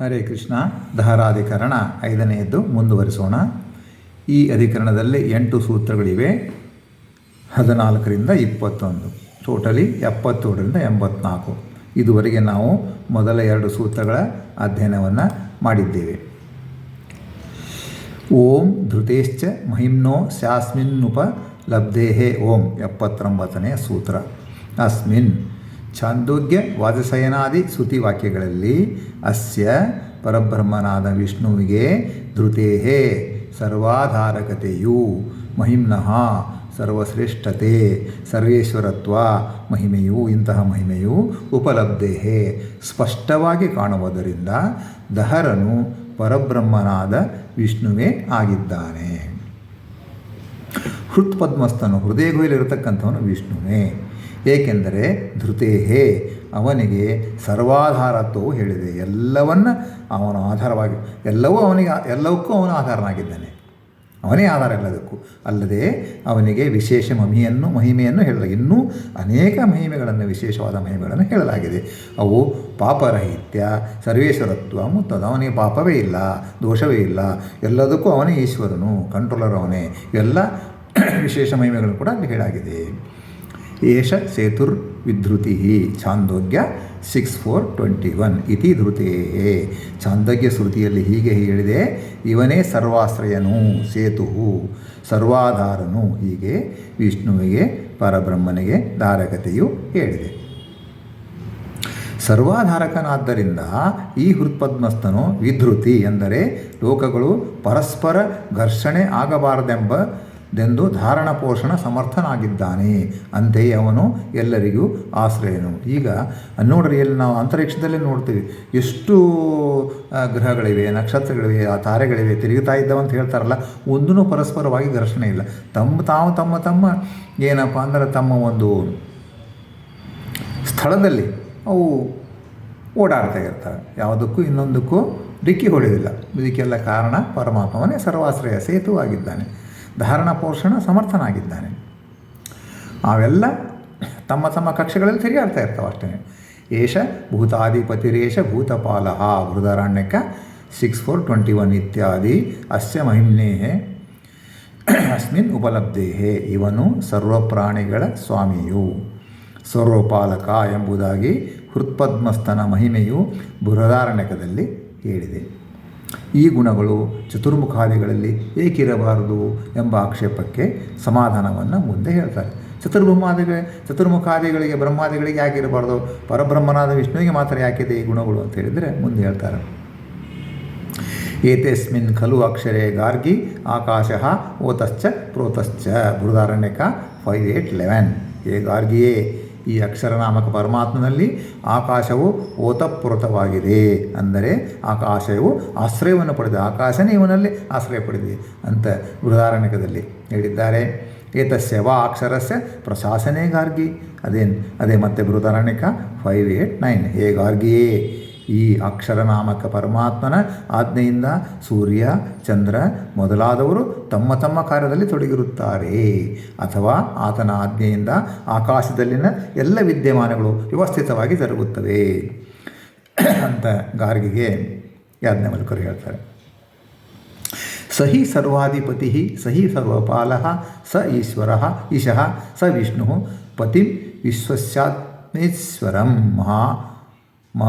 ಹರೇ ಕೃಷ್ಣ ದಹರಾಧಿಕರಣ ಐದನೆಯದ್ದು ಮುಂದುವರಿಸೋಣ. ಈ ಅಧಿಕರಣದಲ್ಲಿ ಎಂಟು ಸೂತ್ರಗಳಿವೆ. ಹದಿನಾಲ್ಕರಿಂದ ಇಪ್ಪತ್ತೊಂದು. ಟೋಟಲಿ ಎಪ್ಪತ್ತೇಳರಿಂದ ಎಂಬತ್ನಾಲ್ಕು. ಇದುವರೆಗೆ ನಾವು ಮೊದಲ ಎರಡು ಸೂತ್ರಗಳ ಅಧ್ಯಯನವನ್ನು ಮಾಡಿದ್ದೇವೆ. ಓಂ ಧೃತೇಶ್ಚ ಮಹಿಮ್ನೋ ಸ್ಯಾಸ್ಮಿನ್ನುಪ ಲಬ್ಧೇಹೇ ಓಂ ಎಪ್ಪತ್ತೊಂಬತ್ತನೆಯ ಸೂತ್ರ. ಅಸ್ಮಿನ್ ಛಾಂದೋಗ್ಯ ವಾದಸಯನಾದಿ ಶ್ರುತಿ ವಾಕ್ಯಗಳಲ್ಲಿ ಅಸ್ಯ ಪರಬ್ರಹ್ಮನಾದ ವಿಷ್ಣುವಿಗೆ ಧೃತೇಹೇ ಸರ್ವಾಧಾರಕತೆಯು ಮಹಿಮ್ನಃ ಸರ್ವಶ್ರೇಷ್ಠತೆ ಸರ್ವೇಶ್ವರತ್ವ ಮಹಿಮೆಯು ಇಂತಹ ಮಹಿಮೆಯು ಉಪಲಬ್ಧೆಹೇ ಸ್ಪಷ್ಟವಾಗಿ ಕಾಣುವುದರಿಂದ ದಹರನು ಪರಬ್ರಹ್ಮನಾದ ವಿಷ್ಣುವೇ ಆಗಿದ್ದಾನೆ. ಹೃತ್ಪದ್ಮಸ್ಥನು ಹೃದಯಗುವಿಲಿರತಕ್ಕಂಥವನು ವಿಷ್ಣುವೇ. ಏಕೆಂದರೆ ಧೃತೇಹೇ, ಅವನಿಗೆ ಸರ್ವಾಧಾರತ್ವವು ಹೇಳಿದೆ. ಎಲ್ಲವನ್ನು ಅವನು ಆಧಾರವಾಗಿ, ಎಲ್ಲವೂ ಅವನಿಗೆ, ಎಲ್ಲವಕ್ಕೂ ಅವನು ಆಧಾರನಾಗಿದ್ದಾನೆ. ಅವನೇ ಆಧಾರ ಎಲ್ಲದಕ್ಕೂ. ಅಲ್ಲದೆ ಅವನಿಗೆ ವಿಶೇಷ ಮಹಿಮೆಯನ್ನು ಮಹಿಮೆಯನ್ನು ಹೇಳಲಾಗಿದೆ. ಇನ್ನೂ ಅನೇಕ ಮಹಿಮೆಗಳನ್ನು, ವಿಶೇಷವಾದ ಮಹಿಮೆಗಳನ್ನು ಹೇಳಲಾಗಿದೆ. ಅವು ಪಾಪರಹಿತ್ಯ, ಸರ್ವೇಶ್ವರತ್ವ ಮುತ್ತದ. ಅವನಿಗೆ ಪಾಪವೇ ಇಲ್ಲ, ದೋಷವೇ ಇಲ್ಲ. ಎಲ್ಲದಕ್ಕೂ ಅವನೇ ಈಶ್ವರನು, ಕಂಟ್ರೋಲರ್ ಅವನೇ. ಎಲ್ಲ ವಿಶೇಷ ಮಹಿಮೆಗಳು ಕೂಡ ಅಲ್ಲಿ ಹೇಳಾಗಿದೆ ಏಷ ಸೇತುರ್ ವಿಧೃತಿ Chandogya six four twenty one ಇತಿ ಧೃತೇ. ಛಾಂದೋಗ್ಯ ಶ್ರುತಿಯಲ್ಲಿ ಹೀಗೆ ಹೇಳಿದೆ, ಇವನೇ ಸರ್ವಾಶ್ರಯನು ಸೇತು ಸರ್ವಾಧಾರನು ಹೀಗೆ ವಿಷ್ಣುವಿಗೆ, ಪರಬ್ರಹ್ಮನಿಗೆ ಧಾರಕತೆಯು ಹೇಳಿದೆ. ಸರ್ವಾಧಾರಕನಾದ್ದರಿಂದ ಈ ಹೃತ್ಪದ್ಮಸ್ಥನು ವಿಧೃತಿ ಎಂದರೆ ಲೋಕಗಳು ಪರಸ್ಪರ ಘರ್ಷಣೆ ಆಗಬಾರದೆಂಬ ದೆಂದು ಧಾರಣ ಪೋಷಣ ಸಮರ್ಥನಾಗಿದ್ದಾನೆ ಅಂತೆಯೇ ಅವನು ಎಲ್ಲರಿಗೂ ಆಶ್ರಯನು ಈಗ ನೋಡ್ರಿ, ಎಲ್ಲಿ ನಾವು ಅಂತರಿಕ್ಷದಲ್ಲಿ ನೋಡ್ತೀವಿ. ಎಷ್ಟು ಗ್ರಹಗಳಿವೆ, ನಕ್ಷತ್ರಗಳಿವೆ, ಆ, ತಾರೆಗಳಿವೆ ತಿರುಗುತ್ತಾ ಇದ್ದಾವೆ ಅಂತ ಹೇಳ್ತಾರಲ್ಲ ಒಂದೂ ಪರಸ್ಪರವಾಗಿ ಘರ್ಷಣೆ ಇಲ್ಲ. ತಮ್ಮ ತಾವು ತಮ್ಮ ತಮ್ಮ, ಏನಪ್ಪ ಅಂದ್ರೆ ತಮ್ಮ ಒಂದು ಸ್ಥಳದಲ್ಲಿ ಅವು ಓಡಾಡ್ತಾ ಇರ್ತವೆ. ಯಾವುದಕ್ಕೂ ಇನ್ನೊಂದಕ್ಕೂ ಡಿಕ್ಕಿ ಹೊಡೆಯೋದಿಲ್ಲ ಇದಕ್ಕೆಲ್ಲ ಕಾರಣ ಪರಮಾತ್ಮವನೇ ಸರ್ವಾಶ್ರಯ ಸೇತುವಾಗಿದ್ದಾನೆ. ಧಾರಣ ಪೋಷಣ ಸಮರ್ಥನಾಗಿದ್ದಾನೆ ಅವೆಲ್ಲ ತಮ್ಮ ತಮ್ಮ ಕಕ್ಷೆಗಳಲ್ಲಿ ತಿರುಗಾಡ್ತಾ ಇರ್ತಾವೆ ಅಷ್ಟೇ. ಏಷ ಭೂತಾಧಿಪತಿರೇಷ Bhutapala, Brihadaranyaka six four twenty one ಇತ್ಯಾದಿ ಅಸ್ಯ ಮಹಿಮ್ನೇ ಅಸ್ಮಿನ್ ಉಪಲಬ್ಧೇ ಇವನು ಸರ್ವಪ್ರಾಣಿಗಳ ಸ್ವಾಮಿಯು. ಸರ್ವಪಾಲಕ ಎಂಬುದಾಗಿ ಹೃತ್ಪದ್ಮಸ್ಥನ ಮಹಿಮೆಯು ಬೃಹದಾರಣ್ಯಕದಲ್ಲಿ ಹೇಳಿದೆ. ಈ ಗುಣಗಳು ಚತುರ್ಮುಖಾದಿಗಳಲ್ಲಿ ಏಕಿರಬಾರದು ಎಂಬ ಆಕ್ಷೇಪಕ್ಕೆ ಸಮಾಧಾನವನ್ನು ಮುಂದೆ ಹೇಳ್ತಾರೆ. ಚತುರ್ಬ್ರಹ್ಮಾದಿಗಳ ಚತುರ್ಮುಖಾದಿಗಳಿಗೆ, ಬ್ರಹ್ಮಾದಿಗಳಿಗೆ ಯಾಕಿರಬಾರ್ದು ಪರಬ್ರಹ್ಮನಾದ ವಿಷ್ಣುವಿಗೆ ಮಾತ್ರ ಯಾಕಿದೆ ಈ ಗುಣಗಳು ಅಂತ ಹೇಳಿದರೆ ಮುಂದೆ ಹೇಳ್ತಾರೆ. ಏತಸ್ಮಿನ್ ಖಲು ಅಕ್ಷರೇ ಗಾರ್ಗಿ ಆಕಾಶ ಓತಶ್ಚ ಪ್ರೋತಶ್ಚ ಬೃಹದಾರಣ್ಯಕ ಫೈವ್ ಏಟ್ ಲೆವೆನ್. ಏ ಗಾರ್ಗಿಯೇ ಈ ಅಕ್ಷರನಾಮಕ ಪರಮಾತ್ಮನಲ್ಲಿ ಆಕಾಶವು ಓತಪ್ರೋತವಾಗಿದೆ. ಅಂದರೆ ಆಕಾಶವು ಆಶ್ರಯವನ್ನು ಪಡೆದಿದೆ. ಆಕಾಶನೇ ಇವನಲ್ಲಿ ಆಶ್ರಯ ಪಡೆದಿದೆ ಅಂತ ಬೃಹದಾರಣ್ಯಕದಲ್ಲಿ ಹೇಳಿದ್ದಾರೆ. ಏತಸ್ಯ ವಾ ಅಕ್ಷರಸ್ಯ ಪ್ರಶಾಸನೇ ಗಾರ್ಗಿ ಅದೇನು? ಅದೇ ಮತ್ತೆ ಬೃಹದಾರಣ್ಯಕ ಫೈವ್ ಏಟ್ ನೈನ್ ಹೇ ಗಾರ್ಗಿಯೇ ಈ ಅಕ್ಷರನಾಮಕ ಪರಮಾತ್ಮನ ಆಜ್ಞೆಯಿಂದ ಸೂರ್ಯ, ಚಂದ್ರ ಮೊದಲಾದವರು ತಮ್ಮ ತಮ್ಮ ಕಾರ್ಯದಲ್ಲಿ ತೊಡಗಿರುತ್ತಾರೆ. ಅಥವಾ ಆತನ ಆಜ್ಞೆಯಿಂದ ಆಕಾಶದಲ್ಲಿನ ಎಲ್ಲ ವಿದ್ಯಮಾನಗಳು ವ್ಯವಸ್ಥಿತವಾಗಿ ಜರುಗುತ್ತವೆ. ಅಂತ ಗಾರ್ಗಿಗೆ ಯಾಜ್ಞವಲ್ಕರು ಹೇಳ್ತಾರೆ. ಸಹಿ ಸರ್ವಾಧಿಪತಿ ಸಹಿ ಸರ್ವಪಾಲ ಸ ಈಶ್ವರ ಇಶಃ ಸ ವಿಷ್ಣು ಪತಿ ವಿಶ್ವಸ್ಯಾತ್ಮೇಶ್ವರಂ. ಮಹಾ ಮ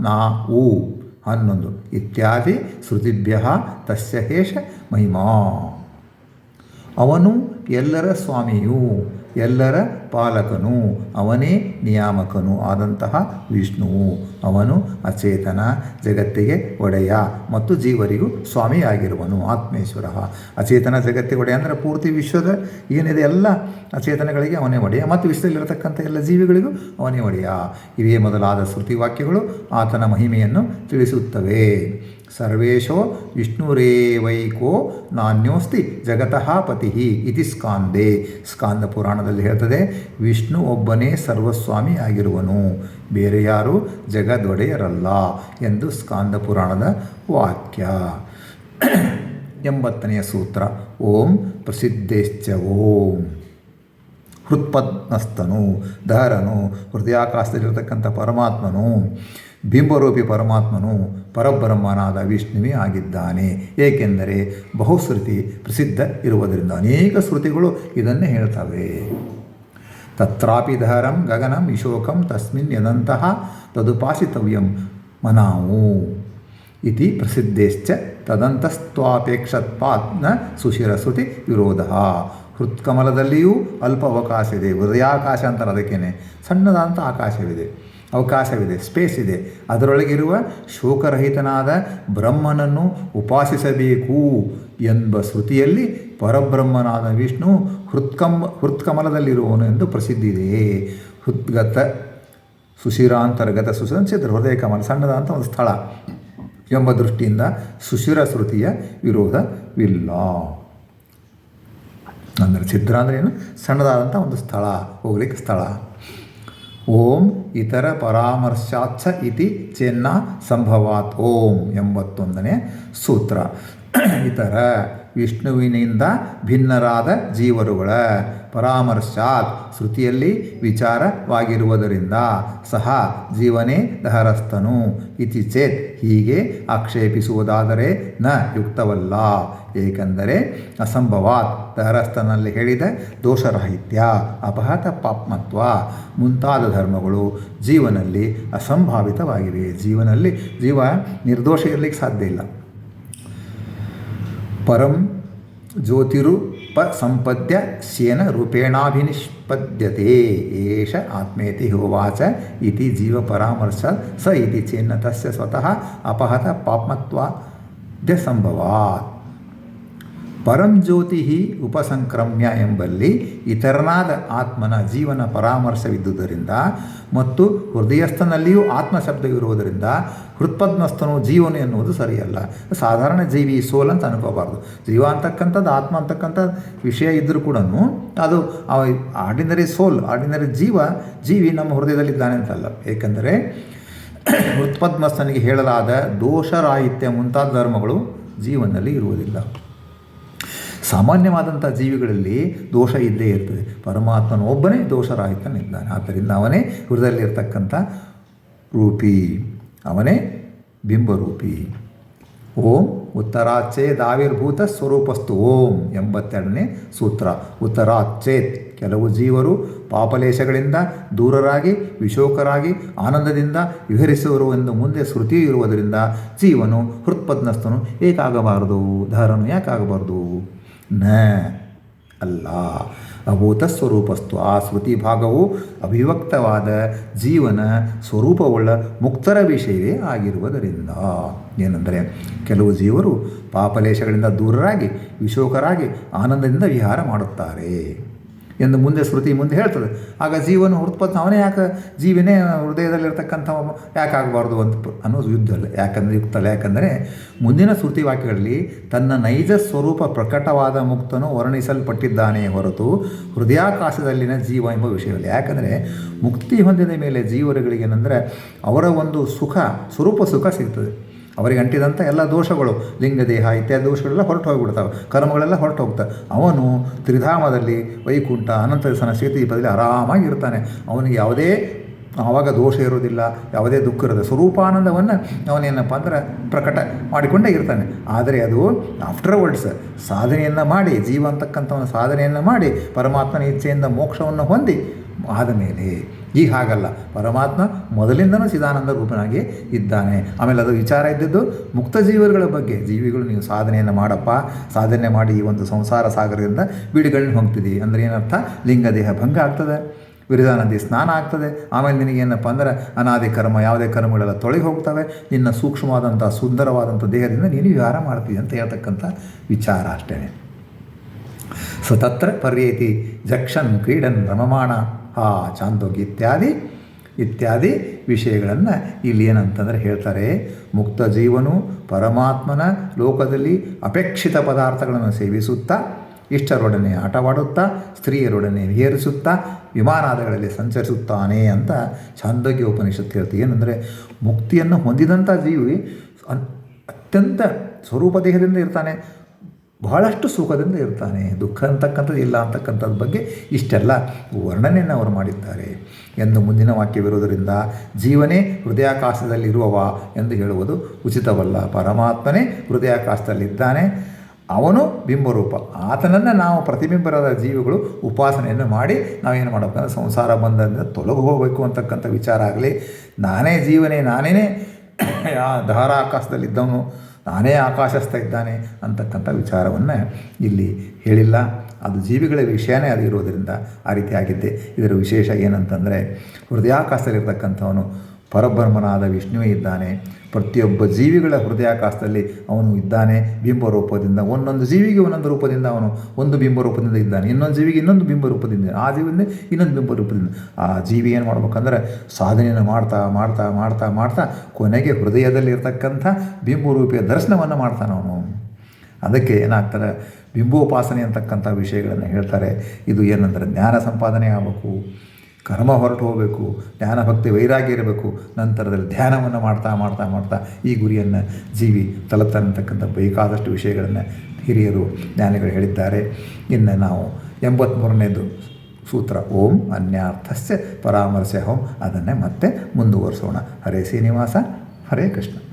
ನಾ ಊ ಹನ್ನೊಂದು ಇತ್ಯಾದಿ ಶ್ರುತಿಭ್ಯ ತಸ್ಯ ಹೇಷ ಮಹಿಮಾ. ಅವನು ಎಲ್ಲರ ಸ್ವಾಮಿಯು. ಎಲ್ಲರ ಪಾಲಕನು, ಅವನೇ ನಿಯಾಮಕನು ಆದಂತಹ ವಿಷ್ಣುವು ಅವನು ಅಚೇತನ, ಜಗತ್ತಿಗೆ ಒಡೆಯ ಮತ್ತು ಜೀವರಿಗೂ ಸ್ವಾಮಿಯಾಗಿರುವನು ಆತ್ಮೇಶ್ವರ. ಅಚೇತನ, ಜಗತ್ತಿಗೆ ಒಡೆಯ ಅಂದರೆ ಪೂರ್ತಿ ವಿಶ್ವದ ಏನಿದೆ ಎಲ್ಲ ಅಚೇತನಗಳಿಗೆ ಅವನೇ ಒಡೆಯ ಮತ್ತು ವಿಶ್ವದಲ್ಲಿರತಕ್ಕಂಥ ಎಲ್ಲ ಜೀವಿಗಳಿಗೂ ಅವನೇ ಒಡೆಯ. ಇವೇ ಮೊದಲಾದ ಶ್ರುತಿ ವಾಕ್ಯಗಳು ಆತನ ಮಹಿಮೆಯನ್ನು ತಿಳಿಸುತ್ತವೆ. ಸರ್ವೇಶೋ ವಿಷ್ಣುರೇವೈಕೋ ನಾನ್ಯೋಸ್ತಿ ಜಗತಃ ಪತಿ ಇತಿ ಸ್ಕಾಂದೆ. ಸ್ಕಾಂದ ಪುರಾಣದಲ್ಲಿ ಹೇಳ್ತದೆ, ವಿಷ್ಣು ಒಬ್ಬನೇ ಸರ್ವಸ್ವಾಮಿ ಆಗಿರುವನು, ಬೇರೆ ಯಾರು ಜಗದೊಡೆಯರಲ್ಲ ಎಂದು ಸ್ಕಾಂದ ಪುರಾಣದ ವಾಕ್ಯ. ಎಂಬತ್ತನೆಯ ಸೂತ್ರ, ಓಂ ಪ್ರಸಿದ್ಧೇಶ್ಚ ಓಂ. ಹೃತ್ಪದ್ಮಸ್ಥನು, ಧರನು, ಹೃದಯಾಕಾಶದಲ್ಲಿರತಕ್ಕಂಥ ಪರಮಾತ್ಮನು, ಬಿಂಬರೂಪಿ ಪರಮಾತ್ಮನು, ಪರಬ್ರಹ್ಮನಾದ ವಿಷ್ಣುವೇ ಆಗಿದ್ದಾನೆ. ಏಕೆಂದರೆ ಬಹುಶ್ರುತಿ ಪ್ರಸಿದ್ಧ ಇರುವುದರಿಂದ ಅನೇಕ ಶ್ರುತಿಗಳು ಇದನ್ನೇ ಹೇಳ್ತವೆ. ತತ್ರಾಪಿ ಧರಂ ಗಗನಂ ಇಶೋಕಂ ತಸ್ಮಿನ್ ಯದಂತಹ ತದುಪಾಸಿತವ್ಯಂ ಮನಾವು. ಇತಿ ಪ್ರಸಿದ್ಧೇಶ್ಚ ತದಂತಸ್ತ್ವಾಪೇಕ್ಷತ್ಪಾತ್ನ ಸುಶಿರ ಸುಶಿರಶ್ರುತಿ ವಿರೋಧ. ಹೃತ್ಕಮಲದಲ್ಲಿಯೂ ಅಲ್ಪ ಅವಕಾಶ ಇದೆ ಹೃದಯಾಕಾಶ ಅಂತಾರೆ ಅದಕ್ಕೇನೆ. ಸಣ್ಣದಾದಂಥ ಆಕಾಶವಿದೆ. ಅವಕಾಶವಿದೆ. ಸ್ಪೇಸ್ ಇದೆ. ಅದರೊಳಗಿರುವ ಶೋಕರಹಿತನಾದ ಬ್ರಹ್ಮನನ್ನು ಉಪಾಸಿಸಬೇಕು ಎಂಬ ಶ್ರುತಿಯಲ್ಲಿ ಪರಬ್ರಹ್ಮನಾದ ವಿಷ್ಣು ಹೃತ್ಕಮ್ ಹೃತ್ಕಮಲದಲ್ಲಿರುವವನು ಎಂದು ಪ್ರಸಿದ್ಧಿ ಇದೆ. ಹೃದ್ಗತ ಸುಶಿರಾಂತರ್ಗತ ಸುಸಂಚಿತ ಹೃದಯ ಕಮಲ, ಸಣ್ಣದಾದಂಥ ಒಂದು ಸ್ಥಳ ಎಂಬ ದೃಷ್ಟಿಯಿಂದ ಸುಶಿರ ಶ್ರುತಿಯ ವಿರೋಧವಿಲ್ಲ. ಅಂದರೆ ಛಿದ್ರ ಅಂದರೆ ಏನು? ಸಣ್ಣದಾದಂಥ ಒಂದು ಸ್ಥಳ, ಹೋಗ್ಲಿಕ್ಕೆ ಸ್ಥಳ. ಓಂ ಇತರ ಪರಾಮರ್ಶಾಚ್ಛ ಇತಿ ಚೆನ್ನ ಸಂಭವಾತ್ ಓಂ ಎಂಬತ್ತೊಂದನೇ ಸೂತ್ರ. ಇತರ ವಿಷ್ಣುವಿನಿಂದ ಭಿನ್ನರಾದ ಜೀವರುಗಳ ಪರಾಮರ್ಶಾತ್ ಶ್ರುತಿಯಲ್ಲಿ ವಿಚಾರವಾಗಿರುವುದರಿಂದ ಸಹ ಜೀವನೇ ದಹರಸ್ತನು ಇತಿ ಚೇತ್ ಹೀಗೆ ಆಕ್ಷೇಪಿಸುವುದಾದರೆ ನ ಯುಕ್ತವಲ್ಲ. ಏಕೆಂದರೆ ಅಸಂಭವಾತ್ ದಹರಸ್ತನಲ್ಲಿ ಹೇಳಿದ, ದೋಷರಾಹಿತ್ಯ, ಅಪಹತ ಪಾಪ್ಮತ್ವ ಮುಂತಾದ ಧರ್ಮಗಳು ಜೀವನಲ್ಲಿ ಅಸಂಭಾವಿತವಾಗಿವೆ. ಜೀವನಲ್ಲಿ ಜೀವ ನಿರ್ದೋಷ ಇರಲಿಕ್ಕೆ ಸಾಧ್ಯ ಇಲ್ಲ. ಪರಂ ಜ್ಯೋತಿರುಪ ಸಂಪದ್ಯ ಶೇನ ರೂಪೇಣಾಭಿನಿಷ್ಪದ್ಯತೆ, ಏಷ ಆತ್ಮೇತಿ ಹೋವಾಚ ಇತಿ ಜೀವ ಪರಾಮರ್ಶ ಸ ಇತಿ ಚೇನ್ನ ತಸ್ಯ ಸ್ವತಃ ಅಪಹತ ಪಾಪ್ಮತ್ವಾದ್ಯ ಸಂಭವಾತ್ ಪರಂಜ್ಯೋತಿ ಉಪಸಂಕ್ರಮ್ಯ ಎಂಬಲ್ಲಿ ಇತರನಾದ ಆತ್ಮನ ಜೀವನ ಪರಾಮರ್ಶವಿದ್ದುದರಿಂದ ಮತ್ತು ಹೃದಯಸ್ಥನಲ್ಲಿಯೂ ಆತ್ಮ ಶಬ್ದವಿರುವುದರಿಂದ ಹೃತ್ಪದ್ಮಸ್ಥನು ಜೀವನು ಎನ್ನುವುದು ಸರಿಯಲ್ಲ. ಸಾಧಾರಣ ಜೀವಿ ಸೋಲ್ ಅಂತ ಅನ್ಕೋಬಾರ್ದು. ಜೀವ ಅಂತಕ್ಕಂಥದ್ದು, ಆತ್ಮ ಅಂತಕ್ಕಂಥ ವಿಷಯ ಇದ್ದರೂ ಕೂಡ ಅದು ಆರ್ಡಿನರಿ ಸೋಲ್, ಆರ್ಡಿನರಿ ಜೀವ, ಜೀವಿ ನಮ್ಮ ಹೃದಯದಲ್ಲಿದ್ದಾನೆ ಅಂತಲ್ಲ. ಏಕೆಂದರೆ ಹೃತ್ಪದ್ಮಸ್ಥನಿಗೆ ಹೇಳಲಾದ ದೋಷರಾಹಿತ್ಯ ಮುಂತಾದ ಧರ್ಮಗಳು ಜೀವನದಲ್ಲಿ ಇರುವುದಿಲ್ಲ. ಸಾಮಾನ್ಯವಾದಂಥ ಜೀವಿಗಳಲ್ಲಿ ದೋಷ ಇದ್ದೇ ಇರ್ತದೆ. ಪರಮಾತ್ಮನ ಒಬ್ಬನೇ ದೋಷರಾಹಿತನಿದ್ದಾನೆ. ಆದ್ದರಿಂದ ಅವನೇ ಹೃದಯದಲ್ಲಿರ್ತಕ್ಕಂಥ ರೂಪಿ, ಅವನೇ ಬಿಂಬರೂಪಿ. ಓಂ ಉತ್ತರಾಚೇದಾವಿರ್ಭೂತ ಸ್ವರೂಪಸ್ತು ಓಂ ಎಂಬತ್ತೆರಡನೇ ಸೂತ್ರ. ಉತ್ತರಾಚೇತ್ ಕೆಲವು ಜೀವರು ಪಾಪಲೇಶಗಳಿಂದ ದೂರರಾಗಿ, ವಿಶೋಕರಾಗಿ, ಆನಂದದಿಂದ ವಿಹರಿಸುವರು ಎಂದು ಮುಂದೆ ಶ್ರುತಿ ಇರುವುದರಿಂದ ಜೀವನು ಹೃತ್ಪದ್ನಸ್ಥನು ಏಕಾಗಬಾರದು ಧಾರನು ಯಾಕಾಗಬಾರದು. ನ. ಅಲ್ಲ. ಅಭೂತ ಸ್ವರೂಪಸ್ತು ಆ ಸ್ಮೃತಿ ಭಾಗವು ಅಭಿವ್ಯಕ್ತವಾದ ಜೀವನ ಸ್ವರೂಪವುಳ್ಳ ಮುಕ್ತರ ವಿಷಯವೇ ಆಗಿರುವುದರಿಂದ. ಏನೆಂದರೆ, ಕೆಲವು ಜೀವರು ಪಾಪಲೇಶಗಳಿಂದ ದೂರರಾಗಿ, ವಿಶೋಕರಾಗಿ, ಆನಂದದಿಂದ ವಿಹಾರ ಮಾಡುತ್ತಾರೆ. ಎಂದು ಮುಂದೆ ಶ್ರುತಿ ಮುಂದೆ ಹೇಳ್ತದೆ. ಆಗ ಜೀವನ ಉತ್ಪತ್ತಿ ಅವನೇ ಯಾಕೆ ಜೀವನೇ ಹೃದಯದಲ್ಲಿರ್ತಕ್ಕಂಥ ಯಾಕೆ ಆಗಬಾರ್ದು ಅಂತ ಅನ್ನೋದು ಯುದ್ಧ ಅಲ್ಲ. ಯಾಕಂದರೆ ಯುಕ್ತ ಅಲ್ಲ. ಯಾಕಂದರೆ ಮುಂದಿನ ಶ್ರುತಿ ವಾಕ್ಯಗಳಲ್ಲಿ ತನ್ನ ನೈಜ ಸ್ವರೂಪ ಪ್ರಕಟವಾದ ಮುಕ್ತನು ವರ್ಣಿಸಲ್ಪಟ್ಟಿದ್ದಾನೆ ಹೊರತು ಹೃದಯಾಕಾಶದಲ್ಲಿನ ಜೀವ ಎಂಬ ವಿಷಯವಲ್ಲ ಯಾಕಂದರೆ ಮುಕ್ತಿ ಹೊಂದಿದ ಮೇಲೆ ಜೀವರುಗಳಿಗೆ ಏನಂದರೆ ಅವರ ಒಂದು ಸುಖ, ಸ್ವರೂಪ ಸುಖ ಸಿಗ್ತದೆ. ಅವರಿಗೆ ಅಂಟಿದಂಥ ಎಲ್ಲ ದೋಷಗಳು ಲಿಂಗ ದೇಹ ಇತ್ಯಾದಿ ದೋಷಗಳೆಲ್ಲ ಹೊರಟು ಹೋಗಿಬಿಡ್ತಾವೆ ಕರ್ಮಗಳೆಲ್ಲ ಹೊರಟು ಹೋಗ್ತವೆ ಅವನು ತ್ರಿಧಾಮದಲ್ಲಿ ವೈಕುಂಠ, ಅನಂತ ಸನ ಪದಲ್ಲಿ ಆರಾಮಾಗಿ ಇರ್ತಾನೆ ಅವನಿಗೆ ಯಾವುದೇ ಆವಾಗ ದೋಷ ಇರೋದಿಲ್ಲ ಯಾವುದೇ ದುಃಖ ಇರೋದಿಲ್ಲ ಸ್ವರೂಪಾನಂದವನ್ನು ಅವನೇನಪ್ಪ ಅಂದ್ರೆ ಪ್ರಕಟ ಮಾಡಿಕೊಂಡೇ ಇರ್ತಾನೆ. ಆದರೆ ಅದು ಆಫ್ಟರ್ ವರ್ಡ್ಸ್ ಸಾಧನೆಯನ್ನು ಮಾಡಿ, ಜೀವ ಅಂತಕ್ಕಂಥವನ್ನ ಸಾಧನೆಯನ್ನು ಮಾಡಿ, ಪರಮಾತ್ಮನ ಇಚ್ಛೆಯಿಂದ ಮೋಕ್ಷವನ್ನು ಹೊಂದಿ, ಆದ ಮೇಲೆ ಈಗ ಹಾಗಲ್ಲ. ಪರಮಾತ್ಮ ಮೊದಲಿಂದನೂ ಚಿದಾನಂದ ರೂಪನಾಗಿ ಇದ್ದಾನೆ. ಆಮೇಲೆ ಅದು ವಿಚಾರ ಇದ್ದದ್ದು ಮುಕ್ತ ಜೀವಿಗಳ ಬಗ್ಗೆ. ಜೀವಿಗಳು ನೀವು ಸಾಧನೆಯನ್ನು ಮಾಡಪ್ಪ. ಸಾಧನೆ ಮಾಡಿ ಈ ಒಂದು ಸಂಸಾರ ಸಾಗರದಿಂದ ಬಿಡುಗಡೆ ಹೋಗ್ತಿದ್ದೀವಿ ಅಂದರೆ ಏನರ್ಥ? ಲಿಂಗದೇಹ ಭಂಗ ಆಗ್ತದೆ. ವಿರಜಾ ಸ್ನಾನ ಆಗ್ತದೆ. ಆಮೇಲೆ ನಿನಗೇನಪ್ಪ ಅಂದ್ರೆ ಅನಾದಿ ಕರ್ಮ, ಯಾವುದೇ ಕರ್ಮಗಳೆಲ್ಲ ತೊಳೆ ಹೋಗ್ತವೆ. ನಿನ್ನ ಸೂಕ್ಷ್ಮವಾದಂಥ ಸುಂದರವಾದಂಥ ದೇಹದಿಂದ ನೀನು ವಿಹಾರ ಮಾಡ್ತೀವಿ ಅಂತ ಹೇಳ್ತಕ್ಕಂಥ ವಿಚಾರ ಅಷ್ಟೇ ಸೊ ತತ್ರ ಪರ್ಯೇತಿ ಜಕ್ಷನ್ ಕ್ರೀಡನ್ ರಮಮಾಣ. ಆ, ಚಾಂದೋಗಿ ಇತ್ಯಾದಿ ಇತ್ಯಾದಿ ವಿಷಯಗಳನ್ನು ಇಲ್ಲಿ ಏನಂತಂದರೆ ಹೇಳ್ತಾರೆ. ಮುಕ್ತ ಜೀವನು ಪರಮಾತ್ಮನ ಲೋಕದಲ್ಲಿ ಅಪೇಕ್ಷಿತ ಪದಾರ್ಥಗಳನ್ನು ಸೇವಿಸುತ್ತಾ, ಇಷ್ಟರೊಡನೆ ಆಟವಾಡುತ್ತಾ, ಸ್ತ್ರೀಯರೊಡನೆ ವಿಹರಿಸುತ್ತಾ, ವಿಮಾನಾದಗಳಲ್ಲಿ ಸಂಚರಿಸುತ್ತಾನೆ ಅಂತ ಚಾಂದೋಗ್ಯ ಉಪನಿಷತ್ತು ಹೇಳ್ತೀವಿ ಏನಂದರೆ ಮುಕ್ತಿಯನ್ನು ಹೊಂದಿದಂಥ ಜೀವಿ ಅತ್ಯಂತ ಸ್ವರೂಪ ದೇಹದಿಂದ ಇರ್ತಾನೆ. ಬಹಳಷ್ಟು ಸುಖದಿಂದ ಇರ್ತಾನೆ, ದುಃಖ ಅಂತಕ್ಕಂಥದ್ದು ಇಲ್ಲ ಅಂತಕ್ಕಂಥದ್ದು ಬಗ್ಗೆ ಇಷ್ಟೆಲ್ಲ ವರ್ಣನೆಯನ್ನು ಅವರು ಮಾಡಿದ್ದಾರೆ. ಎಂದು ಮುಂದಿನ ವಾಕ್ಯವಿರುವುದರಿಂದ ಜೀವನೇ ಹೃದಯಾಕಾಶದಲ್ಲಿರುವವ ಎಂದು ಹೇಳುವುದು ಉಚಿತವಲ್ಲ. ಪರಮಾತ್ಮನೇ ಹೃದಯಾಕಾಶದಲ್ಲಿದ್ದಾನೆ, ಅವನು ಬಿಂಬರೂಪ. ಆತನನ್ನು ನಾವು ಪ್ರತಿಬಿಂಬರಾದ ಜೀವಿಗಳು ಉಪಾಸನೆಯನ್ನು ಮಾಡಿ ನಾವೇನು ಮಾಡಬೇಕಂದ್ರೆ ಸಂಸಾರ ಬಂಧದಿಂದ ತೊಲಗು ಹೋಗಬೇಕು ಅಂತಕ್ಕಂಥ ವಿಚಾರ ಆಗಲಿ. ನಾನೇ ಜೀವನೇ ನಾನೇ ಆ ಧಾರ ಆಕಾಶದಲ್ಲಿದ್ದವನು ನಾನೇ ಆಕಾಶಸ್ಥ ಇದ್ದಾನೆ ಅಂತಕ್ಕಂಥ ವಿಚಾರವನ್ನು ಇಲ್ಲಿ ಹೇಳಿಲ್ಲ. ಅದು ಜೀವಿಗಳ ವಿಷಯನೇ ಅದು ಇರೋದರಿಂದ ಆ ರೀತಿ ಆಗಿದ್ದೆ. ಇದರ ವಿಶೇಷ ಏನಂತಂದರೆ, ಹೃದಯಾಕಾಶದಲ್ಲಿರ್ತಕ್ಕಂಥವನು ಪರಬ್ರಹ್ಮನಾದ ವಿಷ್ಣುವೇ ಇದ್ದಾನೆ. ಪ್ರತಿಯೊಬ್ಬ ಜೀವಿಗಳ ಹೃದಯಾಕಾಶದಲ್ಲಿ ಅವನು ಇದ್ದಾನೆ. ಬಿಂಬ ರೂಪದಿಂದ ಒಂದೊಂದು ಜೀವಿಗೆ ಒಂದೊಂದು ರೂಪದಿಂದ ಅವನು ಒಂದು ಬಿಂಬ ರೂಪದಿಂದ ಇದ್ದಾನೆ. ಇನ್ನೊಂದು ಜೀವಿಗೆ ಇನ್ನೊಂದು ಬಿಂಬ ರೂಪದಿಂದ ಆ ಜೀವಿಯಿಂದ ಇನ್ನೊಂದು ಬಿಂಬ ರೂಪದಿಂದ ಆ ಜೀವಿ ಏನು ಮಾಡ್ಬೇಕಂದ್ರೆ ಸಾಧನೆಯನ್ನು ಮಾಡ್ತಾ ಮಾಡ್ತಾ ಮಾಡ್ತಾ ಮಾಡ್ತಾ ಕೊನೆಗೆ ಹೃದಯದಲ್ಲಿ ಬಿಂಬ ಬಿಂಬರೂಪಿಯ ದರ್ಶನವನ್ನು ಮಾಡ್ತಾನೆ ಅವನು. ಅದಕ್ಕೆ ಏನಾಗ್ತಾರೆ? ಬಿಂಬೋಪಾಸನೆ ಅಂತಕ್ಕಂಥ ವಿಷಯಗಳನ್ನು ಹೇಳ್ತಾರೆ. ಇದು ಏನಂದರೆ ಜ್ಞಾನ ಸಂಪಾದನೆ ಆಗಬೇಕು. ಕರ್ಮ ಹೊರಟು ಹೋಗಬೇಕು, ಜ್ಞಾನ ಭಕ್ತಿ ವೈರಾಗ್ಯ ಇರಬೇಕು, ನಂತರದಲ್ಲಿ ಧ್ಯಾನವನ್ನು ಮಾಡ್ತಾ ಮಾಡ್ತಾ ಮಾಡ್ತಾ ಈ ಗುರಿಯನ್ನು ಜೀವಿ ತಲುಪ್ತಾನಂತಕ್ಕಂಥ ಬೇಕಾದಷ್ಟು ವಿಷಯಗಳನ್ನು ಹಿರಿಯರು, ಜ್ಞಾನಿಗಳು ಹೇಳಿದ್ದಾರೆ. ಇನ್ನು ನಾವು ಎಂಬತ್ತ್ಮೂರನೇದು ಸೂತ್ರ, ಓಂ ಅನ್ಯಾರ್ಥಸ್ಯ ಪರಾಮರ್ಶೆ ಹೋಂ, ಅದನ್ನೇ ಮತ್ತೆ ಮುಂದುವರಿಸೋಣ. ಹರೇ ಶ್ರೀನಿವಾಸ, ಹರೇ ಕೃಷ್ಣ.